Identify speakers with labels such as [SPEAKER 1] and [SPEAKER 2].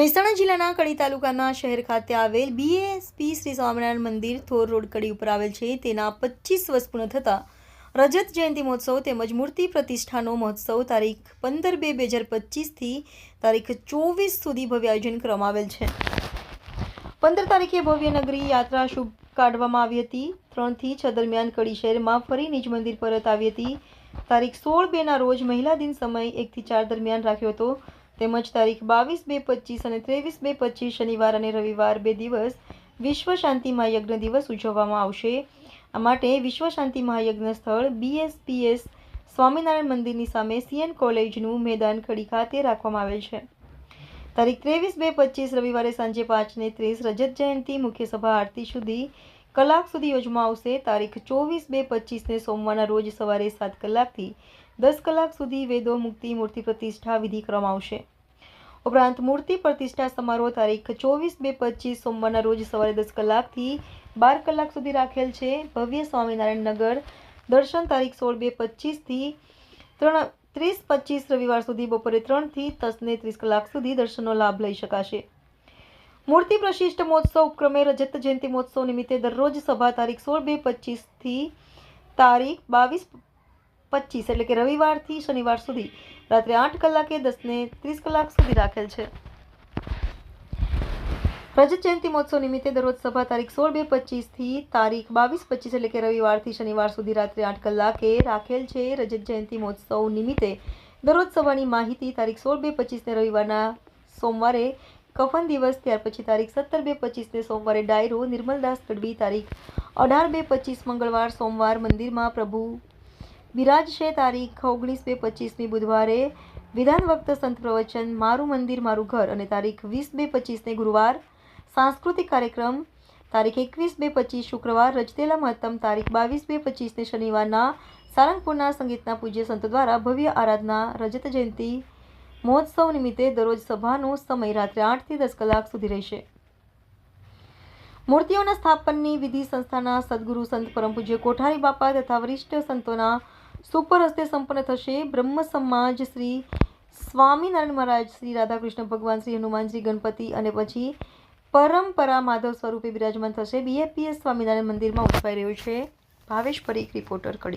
[SPEAKER 1] મહેસાણા જિલ્લાના કડી તાલુકાના શહેર ખાતે આવેલ બીએસપી શ્રી સ્વામિનારાયણ મંદિર થોર રોડ કડી ઉપર આવેલ છે. તેના પચીસ વર્ષ પૂર્ણ થતાં રજત જયંતિ મહોત્સવ તેમજ મૂર્તિ પ્રતિષ્ઠાનો મહોત્સવ તારીખ પંદર બે બે હજાર પચીસથી તારીખ ચોવીસ સુધી ભવ્ય આયોજન કરવામાં આવેલ છે. પંદર તારીખે ભવ્ય નગરી યાત્રા શુભ કાઢવામાં આવી હતી. ત્રણથી છ દરમિયાન કડી શહેરમાં ફરી નિજ મંદિર પરત આવી હતી. તારીખ સોળ બેના રોજ મહિલા દિન સમય એકથી ચાર દરમિયાન રાખ્યો હતો. તેમજ તારીખ બાવીસ બે પચીસ અને ત્રેવીસ બે પચીસ શનિવાર અને રવિવાર બે દિવસ વિશ્વ શાંતિ મહાયજ્ઞ દિવસ ઉજવવામાં આવશે. આ માટે વિશ્વ શાંતિ મહાયજ્ઞ સ્થળ બીએસપીએસ સ્વામિનારાયણ મંદિરની સામે સીએન કોલેજનું મેદાન કડી ખાતે રાખવામાં આવેલ છે. તારીખ ત્રેવીસ બે પચીસ રવિવારે સાંજે પાંચને ત્રીસ રજત જયંતિ મુખ્ય સભા આરતી સુધી કલાક સુધી યોજવામાં આવશે. તારીખ ચોવીસ બે પચીસને સોમવારના રોજ સવારે સાત કલાકથી દસ કલાક સુધી વેદો, મુક્તિ, મૂર્તિ પ્રતિષ્ઠા વિધિ કરવામાં આવશે. ઉપરાંત મૂર્તિ પ્રતિષ્ઠા સમારોહ તારીખ ચોવીસ બે પચીસ સોમવારના રોજ સવારે દસ કલાકથી બાર કલાક સુધી રાખેલ છે. ભવ્ય સ્વામિનારાયણ નગર. દર્શન તારીખ સોળ બે પચીસથી ત્રણ, ત્રીસ પચીસ રવિવાર સુધી બપોરે ત્રણથી દસને ત્રીસ કલાક સુધી દર્શનનો લાભ લઈ શકાશે. મૂર્તિ પ્રશિષ્ટ મહોત્સવ ઉપક્રમે રજત જયંતિ મહોત્સવ નિમિત્તે દરરોજ સભા તારીખ સોળ બે પચીસથી તારીખ બાવીસ પચીસ એટલે કે રવિવારથી શનિવાર સુધી. રાત્રે આઠ કલાકે દસને ત્રીસ કલાક સુધી રાખેલ છે. રજત જયંતિ મહોત્સવ નિમિત્તે દરરોજ સભા તારીખ સોળ બે પચીસથી તારીખ બાવીસ પચીસ એટલે કે રવિવારથી શનિવાર સુધી રાત્રે આઠ કલાકે રાખેલ છે રજત જયંતિ મહોત્સવ નિમિત્તે. દરરોજ સભાની માહિતી તારીખ સોળ બે પચીસને રવિવારના સોમવારે, કફન દિવસ ત્યાર પછી તારીખ સત્તર બે પચીસને સોમવારે ડાયરો નિર્મલદાસ તડબી તારીખ અઢાર બે પચીસ મંગળવાર સોમવાર મંદિરમાં પ્રભુ વિરાજશે તારીખ ઓગણીસ બે પચીસમી બુધવારે. વિધાન વક્ત સંત પ્રવચન, મારું મંદિર, મારું ઘર અને તારીખ વીસ બે પચીસને ગુરુવાર. સાંસ્કૃતિક કાર્યક્રમ, તારીખ એકવીસ બે પચીસ શુક્રવાર રચતેલા મહત્તમ, તારીખ બાવીસ બે પચીસને શનિવારના, સારંગપુરના સંગીતના પૂજ્ય સંતો દ્વારા ભવ્ય આરાધના, રજત જયંતિ, મહોત્સવ નિમિત્તે દરરોજ સભાનો સમય રાત્રે આઠથી દસ કલાક સુધી રહેશે. મૂર્તિઓના સ્થાપનની વિધિ સંસ્થાના સદગુરુ સંત પરમ પૂજ્ય કોઠારી બાપા તથા વરિષ્ઠ સંતોના સુપર હસ્તે સંપન્ન થશે બ્રહ્મ સમાજ શ્રી સ્વામિનારાયણ મહારાજ, શ્રી રાધાકૃષ્ણ ભગવાન, શ્રી હનુમાનજી ગણપતિ અને પછી પરંપરા માધવ સ્વરૂપે બિરાજમાન થશે. બીએપીએસ સ્વામિનારાયણ મંદિરમાં ઉઠવાઈ રહ્યું છે. ભાવેશ પરીખ રિપોર્ટર કડી.